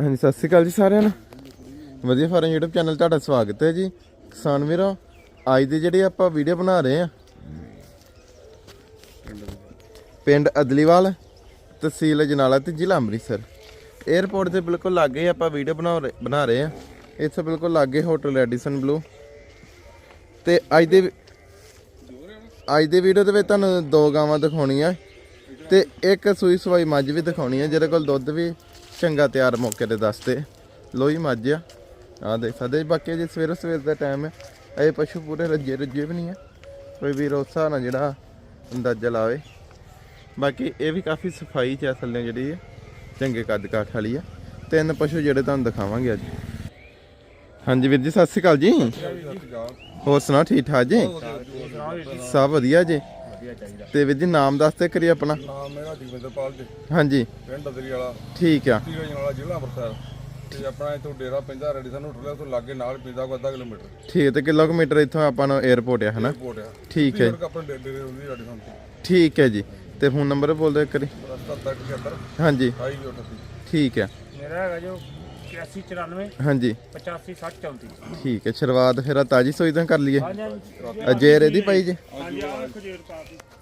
ਹਾਂਜੀ, ਸਤਿ ਸ਼੍ਰੀ ਅਕਾਲ ਜੀ ਸਾਰਿਆਂ ਨੂੰ। ਵਧੀਆ ਫਾਰਮ YouTube ਚੈਨਲ ਤੁਹਾਡਾ ਸਵਾਗਤ ਹੈ ਜੀ। ਕਿਸਾਨ ਵੀਰੋ, ਅੱਜ ਦੀ ਜਿਹੜੀ ਆਪਾਂ ਵੀਡੀਓ ਬਣਾ ਰਹੇ ਆ ਪਿੰਡ ਅਦਲੀਵਾਲ, ਤਹਿਸੀਲ ਜਨਾਲਾ ਤੇ ਜ਼ਿਲ੍ਹਾ ਅੰਮ੍ਰਿਤਸਰ। 에ਅਰਪੋਰਟ ਦੇ ਬਿਲਕੁਲ ਲਾਗੇ ਆਪਾਂ ਵੀਡੀਓ ਬਣਾ ਰਹੇ ਬਣਾ ਰਹੇ ਆ ਇੱਥੇ ਬਿਲਕੁਲ ਲਾਗੇ ਹੋਟਲ ਰੈਡੀਸਨ ਬਲੂ ਤੇ ਅੱਜ ਦੇ, ਅੱਜ ਦੀ ਵੀਡੀਓ ਦੇ ਵਿੱਚ ਤੁਹਾਨੂੰ ਦੋ ਗਾਵਾਂ ਦਿਖਾਉਣੀਆਂ। ਤੇ ਇੱਕ ਸੂਈ ਸਵਾਈ ਮੱਝ ਵੀ ਦਿਖਾਉਣੀ ਹੈ, ਜਿਹਦੇ ਕੋਲ ਦੁੱਧ ਵੀ ਚੰਗਾ ਤਿਆਰ ਮੌਕੇ ਤੇ ਦੱਸਦੇ ਲੋਈ ਮੱਝ ਆ। ਆ ਦੇਖ ਸਕਦੇ ਬਾਕੀ ਜੇ ਸਵੇਰ ਸਵੇਰ ਦਾ ਟਾਈਮ ਹੈ ਇਹ ਪਸ਼ੂ ਪੂਰੇ ਰੱਜੇ ਰੱਜੇ ਵੀ ਨਹੀਂ ਆ। ਕੋਈ ਵੀ ਰੋਸਾ ਨਾ ਜਿਹੜਾ ਅੰਦਾਜ਼ਾ ਲਾਵੇ। ਬਾਕੀ ਇਹ ਵੀ ਕਾਫੀ ਸਫ਼ਾਈ ਚ ਆ ਥੱਲੇ ਜਿਹੜੀ ਹੈ ਚੰਗੇ ਕੱਦ ਕਾਠ ਵਾਲੀ ਆ। ਤਿੰਨ ਪਸ਼ੂ ਜਿਹੜੇ ਤੁਹਾਨੂੰ ਦਿਖਾਵਾਂਗੇ ਅੱਜ। ਹਾਂਜੀ ਵੀਰ ਜੀ ਸਤਿ ਸ਼੍ਰੀ ਅਕਾਲ ਜੀ। ਹੋਰ ਸੁਣਾਓ ਠੀਕ ਠਾਕ ਜੀ? ਸਭ ਵਧੀਆ ਜੀ। ਤੇ ਵੀਰ ਜੀ ਨਾਮ ਦੱਸਦੇ ਕਰੀ ਆਪਣਾ। ਨਾਮ ਮੇਰਾ ਜਗਵਿੰਦਰਪਾਲ ਜੀ। ਹਾਂਜੀ। ਪਿੰਡ ਅਦਰੀ ਵਾਲਾ ਠੀਕ ਆ। ਤੀਗਾ ਵਾਲਾ ਜ਼ਿਲ੍ਹਾ ਅੰਮ੍ਰਿਤਸਰ। ਤੇ ਆਪਣਾ ਇੱਥੋਂ ਡੇਰਾ ਪੈਂਦਾ ਰੈਡੀ ਸਾਨੂੰ ਟੁੱਲਿਆ ਤੋਂ ਲਾਗੇ ਨਾਲ ਪੈਂਦਾ ਕੋ ਅੱਧਾ ਕਿਲੋਮੀਟਰ। ਠੀਕ ਹੈ ਤੇ ਕਿਲੋਮੀਟਰ ਇੱਥੋਂ ਆਪਾਂ ਨੂੰ 에어ਪੋਰਟ ਆ ਹਨਾ? ਆ। ਠੀਕ ਹੈ। ਫਿਰ ਆਪਣੇ ਡੇ- ਡੇਰੇ ਹੁੰਦੀ ਰੈਡੀ ਸਾਨੂੰ ਠੀਕ ਹੈ ਜੀ। ਤੇ ਫੋਨ ਨੰਬਰ ਬੋਲ ਦਿਓ 75 ਹਾਂਜੀ। 28 88 ਠੀਕ ਹੈ। ਮੇਰਾ ਹੈਗਾ ਜੋ 8194 ਹਾਂਜੀ। 85 ਠੀਕ ਹੈ ਸ਼ੁਰੂਆਤ ਫਿਰ ਆਹ ਤਾਜੀ ਸੋਈ ਤੋਂ ਕਰ ਲਈਏ। ਅਜੇਰ ਇਹਦੀ ਪਾਈ ਜੀ? ਹਾਂਜੀ ਆ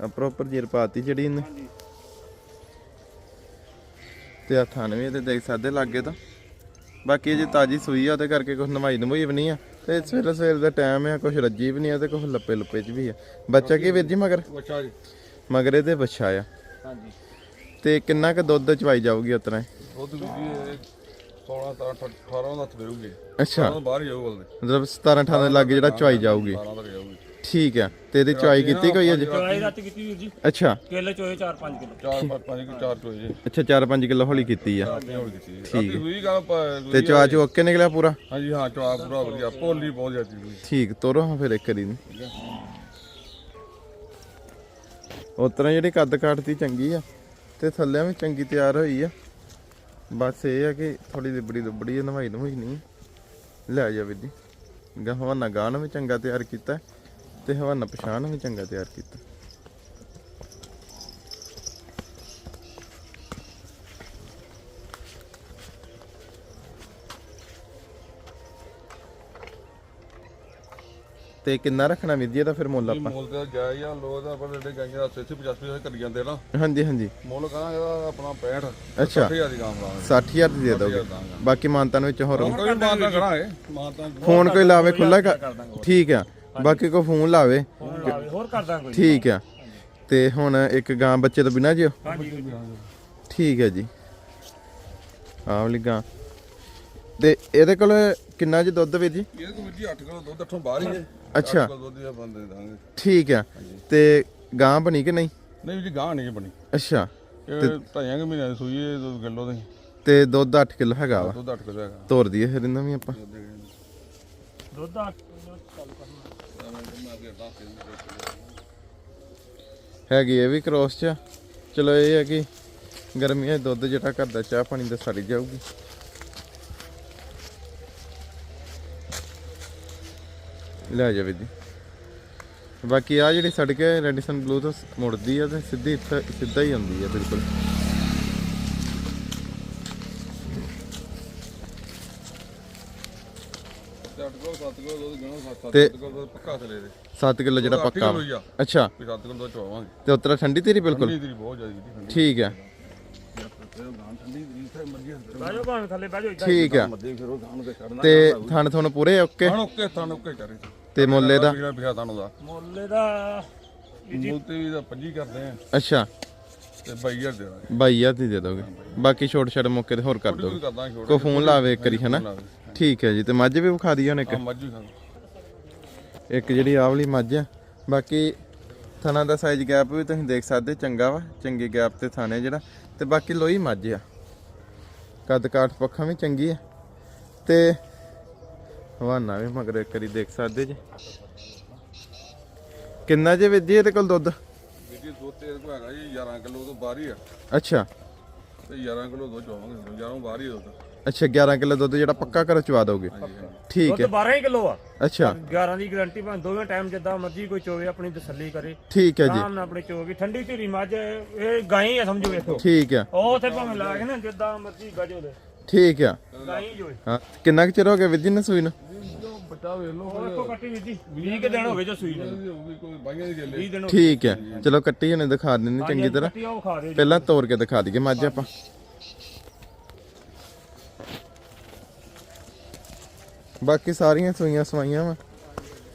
ਆ ਪ੍ਰੋਪਰ ਜੇਰ ਪਾਤੀ ਜਿਹੜੀ ਇਹਨੇ। ਤੇ ਆ ਥਾਨ ਵੀ ਇਹਦੇ ਦੇਖ ਸਕਦੇ ਲੱਗੇ ਤਾਂ। ਬਾਕੀ ਇਹ ਜੇ ਤਾਜੀ ਸੂਈ ਆ ਉਹਦੇ ਕਰਕੇ ਕੁਝ ਨਵਾਈ ਨਮੂਈ ਵੀ ਨਹੀਂ ਆ। ਤੇ ਸਵੇਰ ਸਵੇਰ ਦਾ ਟਾਈਮ ਆ ਕੁਝ ਰੱਜੀ ਵੀ ਨਹੀਂ ਆ ਤੇ ਕੁਝ ਲੱਪੇ ਲੁੱਪੇ ਚ ਵੀ ਆ। ਬੱਚਾ ਕੀ ਵੀਰ ਜੀ ਮਗਰ? ਜੀ। ਮਗਰ ਇਹਦੇ ਬੱਚਾ ਆ। ਹਾਂਜੀ। ਤੇ ਕਿੰਨਾ ਕ ਦੁੱਧ ਚਵਾਈ ਜਾਊਗੀ ਉਤਨਾ ਤੋਂ ਵੀ 16 ਤਾਂ 18 ਦਾ ਦੇਊਗੀ। ਅੱਛਾ। ਉਹ ਬਾਹਰ ਹੀ ਜਾਊ ਬਲਦੇ ਮਤਲਬ 17 18 ਦੇ ਲੱਗੇ ਜਿਹੜਾ ਚਵਾਈ ਜਾਊਗੀ। 12 ਤੱਕ ਜਾਊਗੀ। ਠੀਕ ਆ ਤੇ ਇਹਦੀ ਚਵਾਈ ਕੀਤੀ ਕੋਈ ਅਜੇ? ਚੋਈ ਰਾਤ ਕੀਤੀ ਵੀਰ ਜੀ। ਅੱਛਾ। ਕੇਲੇ ਚੋਏ 4-5 ਕਿਲੋ। 4 5 5 ਕਿ 4 ਚੋਏ ਜੀ। ਅੱਛਾ 4-5 ਕਿਲੋ ਹੌਲੀ ਕੀਤੀ ਆ। ਆਪਣੀ ਹੋਲ ਕੀਤੀ ਠੀਕ। ਹੋਈ ਗੱਲ ਪ- ਤੇ ਚਵਾ ਚੋ ਓਕੇ ਨਿਕਲਿਆ ਪੂਰਾ? ਹਾਂਜੀ ਹਾਂ ਚਵਾ ਪੂਰਾ ਵਧੀਆ। ਭੋਲੀ ਬਹੁਤ ਜ਼ਿਆਦੀ ਹੋਈ। ਠੀਕ ਤੋਰੋ ਹਾਂ ਫਿਰ ਇੱਕ ਵਾਰੀ। ਨੂੰ ਉਤਰਾ ਜਿਹੜੀ ਕੱਦ ਕਾਟਦੀ ਚੰਗੀ ਆ ਤੇ ਥੱਲਿਆਂ ਵੀ ਚੰਗੀ ਤਿਆਰ ਹੋਈ ਆ। ਬਸ ਇਹ ਆ ਕਿ ਥੋੜੀ ਲਿਬੜੀ ਲੁਬੜੀ ਆ, ਨਵਾਈ ਨਵਾਈ ਨਹੀਂ। ਲੈ ਜਾ ਵੀਰ ਜੀ। ਗਾ ਹਵਾਨਾ ਗਾਣ ਵੀ ਚੰਗਾ ਤਿਆਰ ਕੀਤਾ ਤੇ ਹਵਾਨਾ ਪਛਾਣ ਵੀ ਚੰਗਾ ਤਿਆਰ ਕੀਤਾ। ਤੇ ਕਿੰਨਾ ਰੱਖਣਾ ਵੀਰ ਜੀ? ਇਹਦਾ ਫਿਰ ਮੁੱਲ ਆਪਾਂ। ਮੁੱਲ ਤੇ ਜਾਇ ਆ ਲੋਕ ਦਾ ਪਰ ਜਿਹੜੇ ਗਾਈਆਂ ਦਾ 80 85 ਹਜ਼ਾਰ ਕਰੀ ਜਾਂਦੇ ਨਾ। ਹਾਂਜੀ ਹਾਂਜੀ। ਮੁੱਲ ਕਰਾਂਗੇ ਇਹਦਾ ਆਪਣਾ 65 ਅੱਛਾ। 60000 ਦੀ ਕੰਮ ਕਰਾਂਗੇ 60000 ਦੀ ਦੇ ਦੋਗੇ। ਬਾਕੀ ਮਾਨਤਾਨ ਵਿੱਚ ਹੋਰ ਕੋਈ ਮਾਨਤਾ ਕਰਾਂਗੇ ਮਾਨਤਾ ਫੋਨ ਕੋਈ ਲਾਵੇ ਖੁੱਲਾ ਠੀਕ ਆ। ਬਾਕੀ ਕੋਈ ਫੋਨ ਲਾਵੇ। ਹੋਰ ਕਰ ਦਾਂ ਕੋਈ। ਠੀਕ ਆ। ਤੇ ਹੁਣ ਇੱਕ ਗਾਂ ਬੱਚੇ ਤੋਂ ਬਿਨਾ ਜਿਓ? ਹਾਂਜੀ ਠੀਕ ਹੈ ਜੀ। ਆਹ ਵਾਲੀ ਗਾਂ। ਤੇ ਇਹਦੇ ਕੋਲ ਕਿੰਨਾ ਜੀ ਦੁੱਧ ਵੀਰ ਜੀ? ਇਹ ਕੋਈ ਜੀ 8 ਕਿਲੋ ਦੁੱਧ ਇੱਥੋਂ ਬਾਹਰ ਹੀ ਹੈ। ਅੱਛਾ। ਅੱਠ ਕਿਲੋ ਦੁੱਧ ਦੇ ਬੰਦੇ ਦੇ ਦਾਂਗੇ। ਠੀਕ ਆ। ਤੇ ਗਾਂ ਬਣੀ ਕਿ ਨਹੀਂ? ਨਹੀਂ ਜੀ ਗਾਂ ਨਹੀਂ ਬਣੀ। ਅੱਛਾ। ਇਹ ਢਾਈਆਂ ਕਿ ਮਹੀਨੇ ਦੀ ਸੂਈ ਹੈ 2 ਕਿਲੋ ਦੀ। ਤੇ ਦੁੱਧ 8 ਕਿਲੋ ਹੈਗਾ ਵਾ। ਦੁੱਧ 8 ਕਿਲੋ ਹੈਗਾ। ਤੋਰ ਦਈਏ ਫਿਰ ਇਹਨਾਂ ਵੀ ਆਪਾਂ। ਦੁੱਧ ਆ ਚਾਲੂ ਕਰਨਾ ਹੈਗੀ ਇਹ ਵੀ ਕ੍ਰੋਸ ਚ। ਆ। ਚਲੋ ਇਹ ਹੈ ਕਿ ਗਰਮੀਆਂ 'ਚ ਦੁੱਧ ਜਿਹੜਾ ਘਰ ਦਾ ਚਾਹ ਪਾਣੀ ਦਾ ਸਾਰੀ ਜਾਊਗੀ। ਲੈ ਜਾ ਵੀਰ ਜੀ ਬਾਕੀ ਆ ਜਿਹੜੀ ਸੜਕ ਹੈ ਰੈਡੀਸਨ ਬਲੂ ਤੋਂ ਮੁੜਦੀ ਆ ਤੇ ਸਿੱਧੀ ਇੱਥੇ ਸਿੱਧਾ ਹੀ ਆਉਂਦੀ ਆ ਬਿਲਕੁਲ ਤੇ 8 ਕਿਲੋ 7 ਕਿਲੋ ਦੁੱਧ ਗਣਾ 7 ਤੇ- ਕਿਲੋ ਦੁੱਧ ਪੱਕਾ ਥਲੇ ਦੇ 7 ਕਿਲੋ ਜਿਹੜਾ ਪੱਕਾ ਹੀ। ਅੱਛਾ ਵੀ 7 ਕਿਲੋ ਦੁੱਧ ਚਵਾਵਾਂਗੇ ਤੇ ਉਤਰਾ ਠੰਡੀ ਤੇਰੀ ਬਿਲਕੁਲ ਠੰਡੀ ਤੇਰੀ ਬਹੁਤ ਜ਼ਿਆਦੀ ਠੰਡੀ ਠੀਕ ਇਦਾਂ ਠੀਕ ਆ ਮੱਦੇ ਫਿਰ ਉਹ ਗਾਂ ਨੂੰ ਤੇ ਥਣ ਥਣ ਪੂਰੇ ਓਕੇ ਗਾਂ ਓਕੇ ਥਾਂ ਓਕੇ ਕਰੇ ਤੇ ਮੁੱਲੇ ਦਾ? ਪਿਆ ਤੁਹਾਨੂੰ ਦਾ? ਮੁੱਲ ਦਾ ਮੁੱਲ ਤੇ ਵੀ ਦਾ 25 ਕਰਦੇ ਆ। ਅੱਛਾ। ਤੇ 22000 ਦੇ ਦਾਂਗੇ। 22000 ਦੀ ਦੇ ਦੋਗੇ। ਬਾਕੀ ਛੋਟ ਛੜ ਮੌਕੇ ਤੇ ਹੋਰ ਕਰ ਦੋਗੇ। ਕੋ ਫੋਨ ਲਾਵੇ ਇੱਕ ਵਾਰੀ ਹਨਾ? ਠੀਕ ਹੈ ਜੀ ਤੇ ਮੱਝ ਵੀ ਵਿਖਾ ਦਈਏ ਹੁਣ ਇੱਕ। ਆ ਮੱਝੂ ਖਾਂ ਇੱਕ ਜਿਹੜੀ ਆਹ ਵਾਲੀ ਮੱਝ ਆ। ਬਾਕੀ ਥਣਾ ਦਾ ਸਾਈਜ਼ ਗੈਪ ਵੀ ਤੁਸੀਂ ਦੇਖ ਸਕਦੇ ਚੰਗਾ ਵਾ ਚੰਗੇ ਗੈਪ ਤੇ ਥਾਣੇ ਜਿਹੜਾ। ਤੇ ਬਾਕੀ ਲੋਈ ਮੱਝ ਆ। ਕੱਦ ਕਾਠ ਪੱਖਾਂ ਵੀ ਚੰਗੀ ਆ। ਤੇ ਹਵਾਨਾ ਵੀ ਮਗਰ ਇੱਕ ਵਾਰੀ ਦੇਖ ਸਕਦੇ ਜੀ। ਕਿੰਨਾ ਜੇ ਵਿੱਜੀ ਇਹਦੇ ਕੋਲ ਦੁੱਧ? ਵੀਡੀ ਦੋ ਤੇਲ ਕੋ ਹੈਗਾ ਜੀ 11 ਕਿਲੋ ਤੋਂ ਬਾਹਰ ਹੀ ਆ। ਅੱਛਾ। ਤੇ 11 ਕਿਲੋ ਦੁੱਧ ਚਵਾਵਾਂਗੇ 11 ਬਾਹਰ ਹੀ ਦੁੱਧ। ਅੱਛਾ 11 ਕਿਲੋ ਦੁੱਧ ਜਿਹੜਾ ਪੱਕਾ ਕਰ ਚਵਾ ਦੋਗੇ? ਠੀਕ ਦੁੱਧ ਹੈ 12 ਹੀ ਕਿਲੋ ਆ। ਅੱਛਾ। 11 ਦੀ ਗਾਰੰਟੀ ਭਾਵੇਂ ਦੋਵੇਂ ਟਾਈਮ ਜਿੱਦਾਂ ਮਰਜ਼ੀ ਕੋਈ ਚੋਵੇ ਆਪਣੀ ਤਸੱਲੀ ਕਰੇ। ਠੀਕ ਹੈ ਜੀ। ਆਰਾਮ ਨਾਲ ਆਪਣੀ ਚੋਵੇ। ਠੰਡੀ ਧੀਰੀ ਮੱਝ ਇਹ ਗਾਂ ਹੀ ਆ ਸਮਝੋ ਵੇਖੋ ਠੀਕ ਹੈ। ਉਹ ਉੱਥੇ ਭਾਵੇਂ ਲਾ ਕੇ ਨਾ ਜਿੱਦਾਂ ਮਰਜ਼ੀ ਗਜੋ ਦੇ ਠੀਕ ਆ। ਗਾਈ ਜੋ ਹਾਂ ਕਿੰਨਾ ਕੁ ਚਿਰ ਹੋ ਗਿਆ ਵੀਰ ਜੀ ਨੇ ਸੂਈ ਨੂੰ? ਬੱਚਾ ਵੇਖ ਲਓ ਉਹ ਇੱਕੋ ਕੱਟੀ ਵੀਰ ਜੀ 20 ਕੇ ਦਿਨ ਹੋ ਗਏ ਜੋ ਸੂਈ ਨੂੰ। ਹੋਊਗੀ ਕੋਈ ਬਾਈਆਂ ਦੀ ਗੱਲ 20 ਦਿਨ ਹੋ ਗਏ। ਠੀਕ ਹੈ ਚਲੋ ਕੱਟੀ ਉਹਨੇ ਦਿਖਾ ਦਿੰਨੀ ਚੰਗੀ ਤਰ੍ਹਾਂ। ਕੱਟੀ ਉਹ ਖਾ ਦਿਓ ਜੀ। ਪਹਿਲਾਂ ਤੋੜ ਕੇ ਦਿਖਾ ਦਈਏ ਮੱਝ ਆਪਾਂ। ਬਾਕੀ ਸਾਰੀਆਂ ਸੂਈਆਂ ਸਵਾਈਆਂ ਵਾ।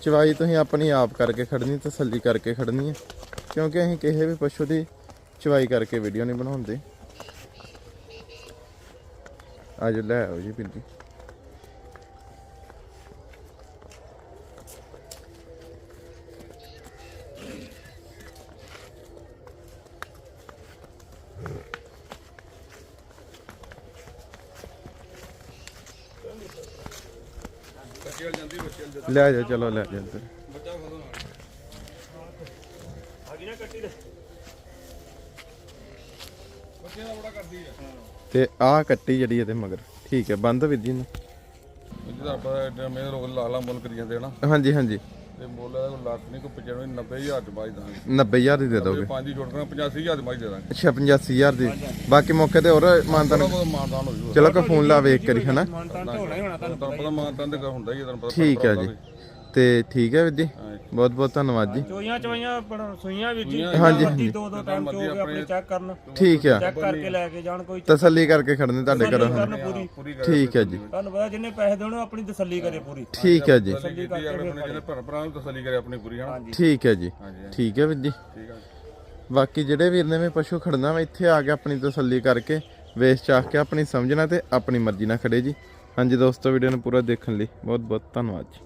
ਚਵਾਈ ਤੁਸੀਂ ਆਪਣੀ ਆਪ ਕਰਕੇ ਖੜਨੀ ਤਸੱਲੀ ਕਰਕੇ ਖੜਨੀ ਹੈ ਕਿਉਂਕਿ ਅਸੀਂ ਕਿਸੇ ਵੀ ਪਸ਼ੂ ਦੀ ਚਵਾਈ ਕਰਕੇ ਵੀਡੀਓ ਨਹੀਂ ਬਣਾਉਂਦੇ। ਅੱਜ ਲੈ ਆਓ ਜੀ ਜੀ ਜਾਂਦੀ ਲੈ ਜਾਓ ਚਲੋ ਲੈ ਜਾਓ ਇੱਧਰ। ਆ ਗਈ ਨਾ ਕੱਟੀ ਦੇ ਬੱਚੇ ਦਾ ਬੜਾ ਕਰਦੀ ਹੈ। ਤੇ ਆਹ ਕੱਟੀ ਜਿਹੜੀ ਇਹਦੇ ਮਗਰ। ਠੀਕ ਹੈ ਬੰਦ ਵੀਰ ਜੀ ਨੂੰ ਜਿਹਦਾ ਆਪਾਂ ਮੇਰੇ ਲੋਕ ਲਾਲਾ ਮੁੱਲ ਕਰੀ ਜਾਂਦੇ ਨਾ। ਹਾਂਜੀ ਹਾਂਜੀ। ਤੇ ਮੁੱਲ ਇਹਦਾ ਕੋਈ ਲੱਖ ਨਹੀਂ ਕੋਈ 95 90000 ਚ ਬਾਈ ਦਾਂਗੇ। 90000 ਦੀ ਦੇ ਦੋਗੇ। ਪੰਜ ਹੀ ਕਰਾਂ 85000 ਚ ਬਾਈ ਦੇ ਦਾਂਗੇ। ਅੱਛਾ 85000 ਦੀ। ਬਾਕੀ ਮੌਕੇ ਤੇ ਹੋਰ ਮਾਨਤਾਨ ਹੋ ਜੂਗਾ ਚਲੋ ਕੋ ਫੋਨ ਲਾ ਵੇਖ ਕਰੀ ਹਨਾ ਮਾਨਤਾਨ ਤਾਂ ਹੋਣਾ ਹੀ ਹੋਣਾ ਤੁਹਾਨੂੰ ਪਤਾ ਮਾਨਦਾਨ ਤੇ ਹੁੰਦਾ ਹੀ ਹੈ। ਤੁਹਾਨੂੰ ਪਤਾ ਠੀਕ ਹੈ ਜੀ। ਤੇ ਠੀਕ ਹੈ ਵੀਰ ਜੀ। ਬਹੁਤ ਬਹੁਤ ਧੰਨਵਾਦ ਜੀ। ਚੋਈਆਂ ਚੋਈਆਂ ਬਣ- ਸੂਈਆਂ ਵੀਰ ਜੀ। ਹਾਂਜੀ, ਮਰਜ਼ੀ ਦੋ ਦੋ ਟਾਈਮ ਚੋ ਕੇ ਆਪਣੇ ਚੈੱਕ ਕਰਨ। ਠੀਕ ਹੈ ਚੈੱਕ ਕਰਕੇ ਲੈ ਕੇ ਜਾਣ ਕੋਈ ਤਸੱਲੀ ਕਰਕੇ ਖੜਨੇ ਤੁਹਾਡੇ ਘਰੋਂ। ਕਰਨ ਪੂਰੀ। ਪੂਰੀ ਠੀਕ ਹੈ ਜੀ। ਤੁਹਾਨੂੰ ਪਤਾ ਜਿੰਨੇ ਪੈਸੇ ਦੇਣੇ ਉਹ ਆਪਣੀ ਤਸੱਲੀ ਕਰੇ ਪੂਰੀ। ਠੀਕ ਹੈ ਜੀ। ਤਸੱਲੀ ਕੀਤੀ ਅਗਲੇ ਬੰਦੇ ਜਿਹਨੇ ਭੈਣ ਭਰਾ ਨੂੰ ਤਸੱਲੀ ਕਰੇ ਆਪਣੀ ਪੂਰੀ ਹਨਾ? ਹਾਂਜੀ। ਠੀਕ ਹੈ ਜੀ। ਹਾਂਜੀ ਹਾਂਜੀ, ਠੀਕ ਹੈ ਵੀਰ ਜੀ। ਠੀਕ ਹੈ ਬਾਕੀ ਜਿਹੜੇ ਵੀਰ ਨੇ ਵੀ ਪਸ਼ੂ ਖੜਨਾ ਵਾ ਇੱਥੇ ਆ ਕੇ ਆਪਣੀ ਤਸੱਲੀ ਕਰਕੇ ਵੇਚ ਚਾਖ ਕੇ ਆਪਣੀ ਸਮਝਣਾ ਤੇ ਆਪਣੀ ਮਰਜ਼ੀ ਨਾਲ ਖੜੇ ਜੀ। ਹਾਂਜੀ ਦੋਸਤੋ ਵੀਡੀਓ ਨੂੰ ਪੂਰਾ ਦੇਖਣ ਲਈ ਬਹੁਤ ਬਹੁਤ ਧੰਨਵਾਦ ਜੀ।